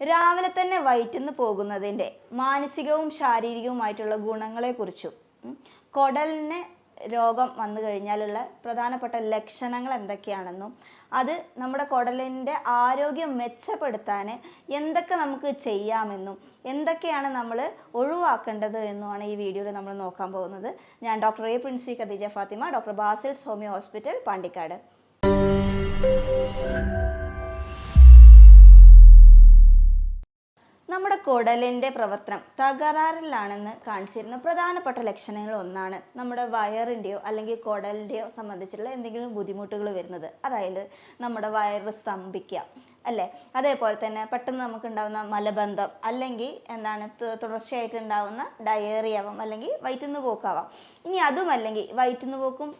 രാവിലെ തന്നെ വയറ്റിന്ന് പോകുന്നതിന്റെ മാനസികവും ശാരീരികവുമായിട്ടുള്ള ഗുണങ്ങളെക്കുറിച്ചും കുടലിന് രോഗം വന്നു കഴിഞ്ഞാലുള്ള പ്രധാനപ്പെട്ട ലക്ഷണങ്ങൾ എന്തൊക്കെയാണെന്നും അത് നമ്മുടെ കുടലിന്റെ ആരോഗ്യം മെച്ചപ്പെടുത്താൻ എന്തൊക്കെ നമുക്ക് ചെയ്യാമെന്നും എന്തൊക്കെയാണ് നമ്മൾ ഒഴിവാക്കേണ്ടത് എന്നുമാണ് ഈ വീഡിയോയിൽ നമ്മൾ നോക്കാൻ പോകുന്നത്. ഞാൻ doctor A Princy Khadeeja Fathima doctor Basil homeo hospital Pandikkad. നമ്മുടെ കുടലിന്റെ പ്രവർത്തനം തകരാറിലാണെന്ന് കാണിച്ചിരുന്ന പ്രധാനപ്പെട്ട ലക്ഷണങ്ങൾ ഒന്നാണ് നമ്മുടെ വയറിന്റെയോ അല്ലെങ്കിൽ കുടലിന്റെയോ സംബന്ധിച്ചുള്ള എന്തെങ്കിലും ബുദ്ധിമുട്ടുകൾ വരുന്നത്. അതായത് നമ്മുടെ വയറ് സ്തംഭിക്കുക. അല്ലേ? അതേപോലെ തന്നെ പെട്ടെന്ന് നമുക്ക് ഉണ്ടാകുന്ന മലബന്ധം അല്ലെങ്കിൽ എന്താണ് തുടർച്ചയായിട്ട് ഉണ്ടാകുന്ന ഡയേറിയ ആവാം അല്ലെങ്കിൽ വയറ്റുന്നു പോക്കാവാം. ഇനി അതുമല്ലെങ്കിൽ വയറ്റുന്നു പോക്കും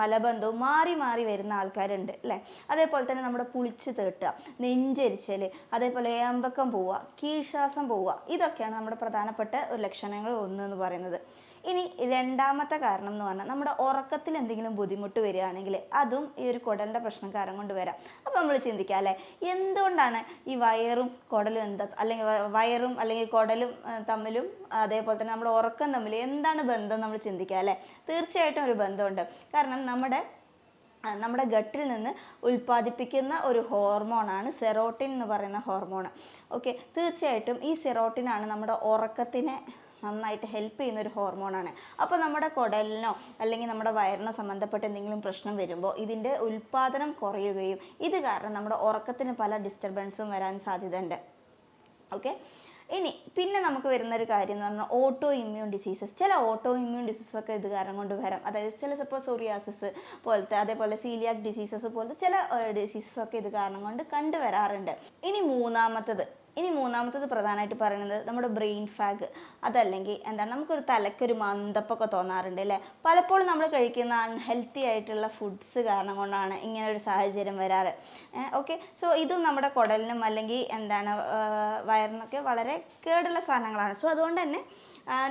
മലബന്ധവും മാറി മാറി വരുന്ന ആൾക്കാരുണ്ട് അല്ലേ? അതേപോലെ തന്നെ നമ്മുടെ പുളിച്ച് തേട്ടുക നെഞ്ചരിച്ചൽ അതേപോലെ ഏമ്പക്കം പോവുക കീഴ്ശ്വാസം പോവുക ഇതൊക്കെയാണ് നമ്മുടെ പ്രധാനപ്പെട്ട ഒരു ലക്ഷണങ്ങൾ ഒന്ന് എന്ന് പറയുന്നത്. ഇനി രണ്ടാമത്തെ കാരണം എന്ന് പറഞ്ഞാൽ നമ്മുടെ ഉറക്കത്തിൽ എന്തെങ്കിലും ബുദ്ധിമുട്ട് വരികയാണെങ്കിൽ അതും ഈ ഒരു കുടലിന്റെ പ്രശ്നം കാരണം കൊണ്ട് വരാം. അപ്പോൾ നമ്മൾ ചിന്തിക്കുക അല്ലേ? എന്തുകൊണ്ടാണ് ഈ വയറും കുടലും എന്താ അല്ലെങ്കിൽ വയറും അല്ലെങ്കിൽ കുടലും തമ്മിലും അതേപോലെ തന്നെ നമ്മുടെ ഉറക്കം തമ്മിൽ എന്താണ് ബന്ധം നമ്മൾ ചിന്തിക്കുക അല്ലേ? തീർച്ചയായിട്ടും ഒരു ബന്ധമുണ്ട്. കാരണം നമ്മുടെ നമ്മുടെ ഗട്ടിൽ നിന്ന് ഉൽപ്പാദിപ്പിക്കുന്ന ഒരു ഹോർമോണാണ് സെറോട്ടിൻ എന്ന് പറയുന്ന ഹോർമോൺ. ഓക്കെ? തീർച്ചയായിട്ടും ഈ സെറോട്ടിനാണ് നമ്മുടെ ഉറക്കത്തിനെ നന്നായിട്ട് ഹെൽപ്പ് ചെയ്യുന്ന ഒരു ഹോർമോണാണ് അപ്പോൾ നമ്മുടെ കുടലിനോ അല്ലെങ്കിൽ നമ്മുടെ വയറിനോ സംബന്ധപ്പെട്ട് എന്തെങ്കിലും പ്രശ്നം വരുമ്പോൾ ഇതിന്റെ ഉൽപ്പാദനം കുറയുകയും ഇത് കാരണം നമ്മുടെ ഉറക്കത്തിന് പല ഡിസ്റ്റർബൻസും വരാൻ സാധ്യതയുണ്ട്. ഓക്കെ ഇനി പിന്നെ നമുക്ക് വരുന്ന ഒരു കാര്യം എന്ന് പറഞ്ഞാൽ ഓട്ടോ ഇമ്മ്യൂൺ ഡിസീസസ് ചില ഓട്ടോ ഇമ്മ്യൂൺ ഡിസീസസ് ഒക്കെ ഇത് കാരണം കൊണ്ട് വരാം. അതായത് ചില ഇപ്പോൾ സോറിയാസിസ് പോലത്തെ അതേപോലെ സീലിയാക് ഡിസീസസ് പോലത്തെ ചില ഡിസീസസ് ഒക്കെ ഇത് കാരണം കൊണ്ട് കണ്ടുവരാറുണ്ട്. ഇനി മൂന്നാമത്തത് ഇനി മൂന്നാമത്തത് പ്രധാനമായിട്ട് പറയുന്നത് നമ്മുടെ ബ്രെയിൻ ഫാഗ് അതല്ലെങ്കിൽ എന്താണ് നമുക്കൊരു തലക്കൊരു മന്ദപ്പൊക്കെ തോന്നാറുണ്ട് അല്ലേ? പലപ്പോഴും നമ്മൾ കഴിക്കുന്ന അൺഹെൽത്തി ആയിട്ടുള്ള ഫുഡ്സ് കാരണം കൊണ്ടാണ് ഇങ്ങനെ ഒരു സാഹചര്യം വരാറ്. ഓക്കെ സോ ഇതും നമ്മുടെ കുടലിനും അല്ലെങ്കിൽ എന്താണ് വയറിനൊക്കെ വളരെ കേടുള്ള സാധനങ്ങളാണ്. സോ അതുകൊണ്ട് തന്നെ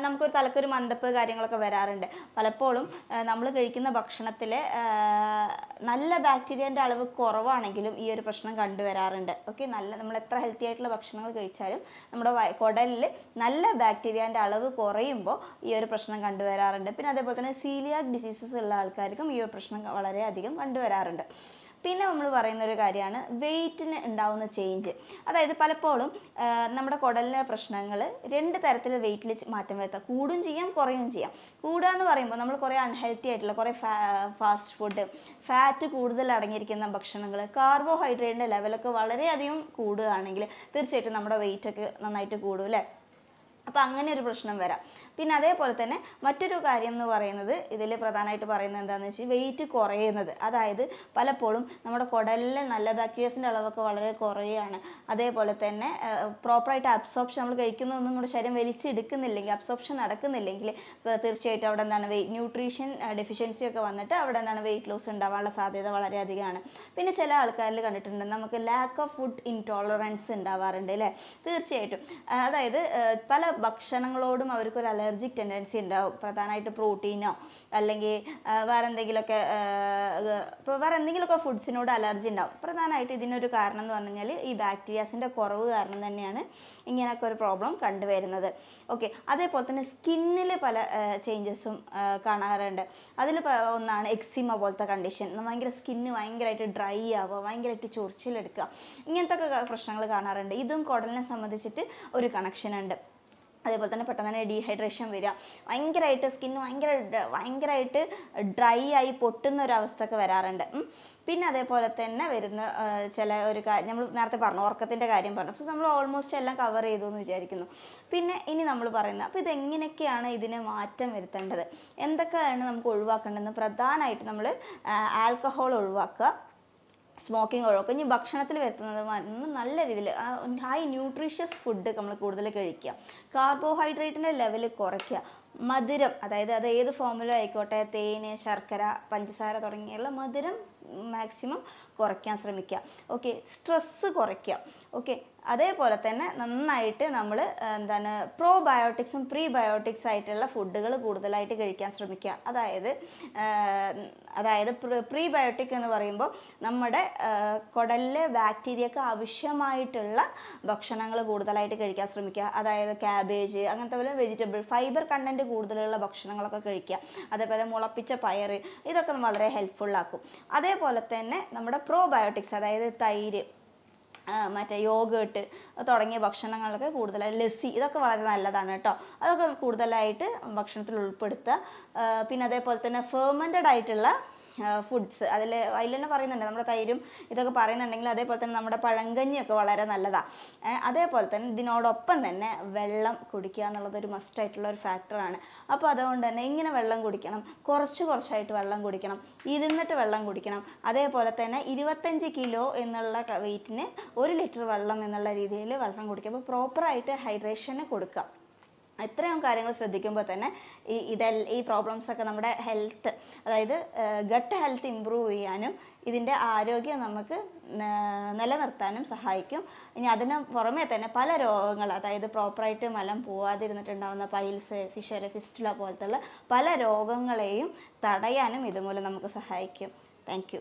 നമുക്കൊരു തലക്കൊരു മന്ദപ്പ് കാര്യങ്ങളൊക്കെ വരാറുണ്ട്. പലപ്പോഴും നമ്മൾ കഴിക്കുന്ന ഭക്ഷണത്തിൽ നല്ല ബാക്ടീരിയന്റെ അളവ് കുറവാണെങ്കിലും ഈ ഒരു പ്രശ്നം കണ്ടുവരാറുണ്ട്. ഓക്കെ നല്ല നമ്മൾ എത്ര ഹെൽത്തി ആയിട്ടുള്ള ഭക്ഷണങ്ങൾ കഴിച്ചാലും നമ്മുടെ കുടലിൽ നല്ല ബാക്ടീരിയന്റെ അളവ് കുറയുമ്പോൾ ഈ ഒരു പ്രശ്നം കണ്ടുവരാറുണ്ട്. പിന്നെ അതേപോലെ തന്നെ സീലിയാക് ഡിസീസസ് ഉള്ള ആൾക്കാർക്കും ഈ ഒരു പ്രശ്നം വളരെയധികം കണ്ടുവരാറുണ്ട്. പിന്നെ നമ്മൾ പറയുന്ന ഒരു കാര്യമാണ് വെയിറ്റിന് ഉണ്ടാവുന്ന ചേഞ്ച് അതായത് പലപ്പോഴും നമ്മുടെ കുടലിലെ പ്രശ്നങ്ങൾ രണ്ട് തരത്തിൽ വെയിറ്റിൽ മാറ്റം വരുത്താം. കൂടും ചെയ്യാം കുറയും ചെയ്യാം. കൂടുക എന്ന് പറയുമ്പോൾ നമ്മൾ കുറേ അൺഹെൽത്തി ആയിട്ടുള്ള കുറേ ഫാസ്റ്റ് ഫുഡ് ഫാറ്റ് കൂടുതൽ അടങ്ങിയിരിക്കുന്ന ഭക്ഷണങ്ങൾ കാർബോഹൈഡ്രേറ്റിന്റെ ലെവലൊക്കെ വളരെയധികം കൂടുകയാണെങ്കിൽ തീർച്ചയായിട്ടും നമ്മുടെ വെയിറ്റൊക്കെ നന്നായിട്ട് കൂടും അല്ലേ അപ്പോൾ അങ്ങനെ ഒരു പ്രശ്നം വരാം. പിന്നെ അതേപോലെ തന്നെ മറ്റൊരു കാര്യം എന്ന് പറയുന്നത് ഇതിൽ പ്രധാനമായിട്ട് പറയുന്നത് എന്താണെന്ന് വെച്ചാൽ വെയിറ്റ് കുറയുന്നത്. അതായത് പലപ്പോഴും നമ്മുടെ കുടലിൽ നല്ല ബാക്ടീരിയസിന്റെ അളവൊക്കെ വളരെ കുറയുകയാണ് അതേപോലെ തന്നെ പ്രോപ്പറായിട്ട് അബ്സോർപ്ഷൻ നമ്മൾ കഴിക്കുന്നതൊന്നും നമ്മുടെ ശരീരം വലിച്ചെടുക്കുന്നില്ലെങ്കിൽ അബ്സോർപ്ഷൻ നടക്കുന്നില്ലെങ്കിൽ തീർച്ചയായിട്ടും അവിടെ എന്താണ് വെയിറ്റ് ന്യൂട്രീഷൻ ഡെഫിഷ്യൻസി ഒക്കെ വന്നിട്ട് അവിടെ എന്താണ് വെയിറ്റ് ലോസ് ഉണ്ടാവാനുള്ള സാധ്യത വളരെയധികമാണ്. പിന്നെ ചില ആൾക്കാരിൽ കണ്ടിട്ടുണ്ട് നമുക്ക് ലാക്ക് ഓഫ് ഫുഡ് ഇൻടോളറൻസ് ഉണ്ടാവാറുണ്ട് അല്ലേ? തീർച്ചയായിട്ടും. അതായത് പല ഭക്ഷണങ്ങളോടും അവർക്കൊരു അലർജിക് ടെൻഡൻസി ഉണ്ടാവും. പ്രധാനമായിട്ട് പ്രോട്ടീനോ അല്ലെങ്കിൽ വേറെ എന്തെങ്കിലുമൊക്കെ വേറെ എന്തെങ്കിലുമൊക്കെ ഫുഡ്സിനോട് അലർജി ഉണ്ടാവും. പ്രധാനമായിട്ട് ഇതിനൊരു കാരണം എന്ന് പറഞ്ഞു കഴിഞ്ഞാൽ ഈ ബാക്ടീരിയാസിന്റെ കുറവ് കാരണം തന്നെയാണ് ഇങ്ങനെയൊക്കെ ഒരു പ്രോബ്ലം കണ്ടുവരുന്നത്. ഓക്കെ അതേപോലെ തന്നെ സ്കിന്നിൽ പല ചേഞ്ചസും കാണാറുണ്ട്. അതിൽ ഒന്നാണ് എക്സിമ പോലത്തെ കണ്ടീഷൻ ഭയങ്കര സ്കിന്ന് ഭയങ്കരമായിട്ട് ഡ്രൈ ആവുക ഭയങ്കരമായിട്ട് ചൊറിച്ചിലെടുക്കുക. ഇങ്ങനത്തെ ഒക്കെ പ്രശ്നങ്ങൾ കാണാറുണ്ട്. ഇതും കുടലിനെ സംബന്ധിച്ചിട്ട് ഒരു കണക്ഷൻ ഉണ്ട്. അതേപോലെ തന്നെ പെട്ടെന്ന് തന്നെ ഡീഹൈഡ്രേഷൻ വരിക. ഭയങ്കരമായിട്ട് സ്കിന്ന് ഭയങ്കര ഭയങ്കരമായിട്ട് ഡ്രൈ ആയി പൊട്ടുന്ന ഒരു അവസ്ഥയൊക്കെ വരാറുണ്ട്. പിന്നെ അതേപോലെ തന്നെ വരുന്ന ചില ഒരു നമ്മൾ നേരത്തെ പറഞ്ഞു ഉറക്കത്തിന്റെ കാര്യം പറഞ്ഞു. സോ നമ്മൾ ഓൾമോസ്റ്റ് എല്ലാം കവർ ചെയ്തു എന്ന് വിചാരിക്കുന്നു. പിന്നെ ഇനി നമ്മൾ പറയുന്നത് അപ്പോൾ ഇതെങ്ങനെയൊക്കെയാണ് ഇതിന് മാറ്റം വരുത്തേണ്ടത്? എന്തൊക്കെയാണ് നമുക്ക് ഒഴിവാക്കേണ്ടതെന്ന്? പ്രധാനമായിട്ട് നമ്മൾ ആൽക്കഹോൾ ഒഴിവാക്കുക. സ്മോക്കിംഗ് ഒഴിവാക്കുക ഇനി ഭക്ഷണത്തിൽ വരുത്തുന്നത് നല്ല രീതിയിൽ ഹൈ ന്യൂട്രീഷ്യസ് ഫുഡ് നമ്മൾ കൂടുതൽ കഴിക്കുക. കാർബോഹൈഡ്രേറ്റിന്റെ ലെവൽ കുറയ്ക്കുക. മധുരം അതായത് അത് ഏത് ഫോമിലും ആയിക്കോട്ടെ തേന് ശർക്കര പഞ്ചസാര തുടങ്ങിയുള്ള മധുരം മാക്സിമം കുറയ്ക്കാൻ ശ്രമിക്കുക. ഓക്കെ സ്ട്രെസ്സ് കുറയ്ക്കുക. ഓക്കെ അതേപോലെ തന്നെ നന്നായിട്ട് നമ്മൾ എന്താണ് പ്രോബയോട്ടിക്സും പ്രീബയോട്ടിക്സ് ആയിട്ടുള്ള ഫുഡുകൾ കൂടുതലായിട്ട് കഴിക്കാൻ ശ്രമിക്കുക. അതായത് അതായത് പ്രീബയോട്ടിക് എന്ന് പറയുമ്പോൾ നമ്മുടെ കുടലിലെ ബാക്ടീരിയക്ക് ആവശ്യമായിട്ടുള്ള ഭക്ഷണങ്ങൾ കൂടുതലായിട്ട് കഴിക്കാൻ ശ്രമിക്കുക. അതായത് ക്യാബേജ് അങ്ങനത്തെ പോലെ വെജിറ്റബിൾ ഫൈബർ കണ്ടന്റ് കൂടുതലുള്ള ഭക്ഷണങ്ങളൊക്കെ കഴിക്കുക. അതേപോലെ മുളപ്പിച്ച പയർ ഇതൊക്കെ വളരെ ഹെൽപ്ഫുൾ ആക്കും. അതേപോലെ തന്നെ നമ്മുടെ പ്രോബയോട്ടിക്സ് അതായത് തൈര് മറ്റേ യോഗേട്ട് തുടങ്ങിയ ഭക്ഷണങ്ങളൊക്കെ കൂടുതലായി ലസ്സി ഇതൊക്കെ വളരെ നല്ലതാണ് കേട്ടോ. അതൊക്കെ കൂടുതലായിട്ട് ഭക്ഷണത്തിൽ ഉൾപ്പെടുത്തുക. പിന്നെ അതേപോലെ തന്നെ ഫെർമെന്റഡ് ആയിട്ടുള്ള ഫുഡ്സ്. അതിൽ അതിൽ തന്നെ പറയുന്നുണ്ട് നമ്മുടെ തൈരും ഇതൊക്കെ പറയുന്നുണ്ടെങ്കിൽ അതേപോലെ തന്നെ നമ്മുടെ പഴങ്കഞ്ഞിയൊക്കെ വളരെ നല്ലതാണ് അതേപോലെ തന്നെ ഇതിനോടൊപ്പം തന്നെ വെള്ളം കുടിക്കുക എന്നുള്ളത് ഒരു മസ്റ്റായിട്ടുള്ള ഒരു ഫാക്ടറാണ് അപ്പോൾ അതുകൊണ്ട് തന്നെ ഇങ്ങനെ വെള്ളം കുടിക്കണം കുറച്ച് കുറച്ചായിട്ട് വെള്ളം കുടിക്കണം ഇരുന്നിട്ട് വെള്ളം കുടിക്കണം. അതേപോലെ തന്നെ ഇരുപത്തഞ്ച് കിലോ എന്നുള്ള വെയിറ്റിന് ഒരു ലിറ്റർ വെള്ളം എന്നുള്ള രീതിയിൽ വെള്ളം കുടിക്കുക. അപ്പോൾ പ്രോപ്പറായിട്ട് ഹൈഡ്രേഷന് കൊടുക്കുക. ഇത്രയും കാര്യങ്ങൾ ശ്രദ്ധിക്കുമ്പോൾ തന്നെ ഈ ഇതെ ഈ പ്രോബ്ലംസൊക്കെ നമ്മുടെ ഹെൽത്ത് അതായത് ഗട്ട് ഹെൽത്ത് ഇമ്പ്രൂവ് ചെയ്യാനും ഇതിന്റെ ആരോഗ്യം നമുക്ക് നിലനിർത്താനും സഹായിക്കും. ഇനി അതിന് പുറമേ തന്നെ പല രോഗങ്ങൾ അതായത് പ്രോപ്പറായിട്ട് മലം പോവാതിരുന്നിട്ടുണ്ടാകുന്ന പൈൽസ് ഫിഷർ ഫിസ്റ്റുല പോലത്തുള്ള പല രോഗങ്ങളെയും തടയാനും ഇതുമൂലം നമുക്ക് സഹായിക്കും. താങ്ക്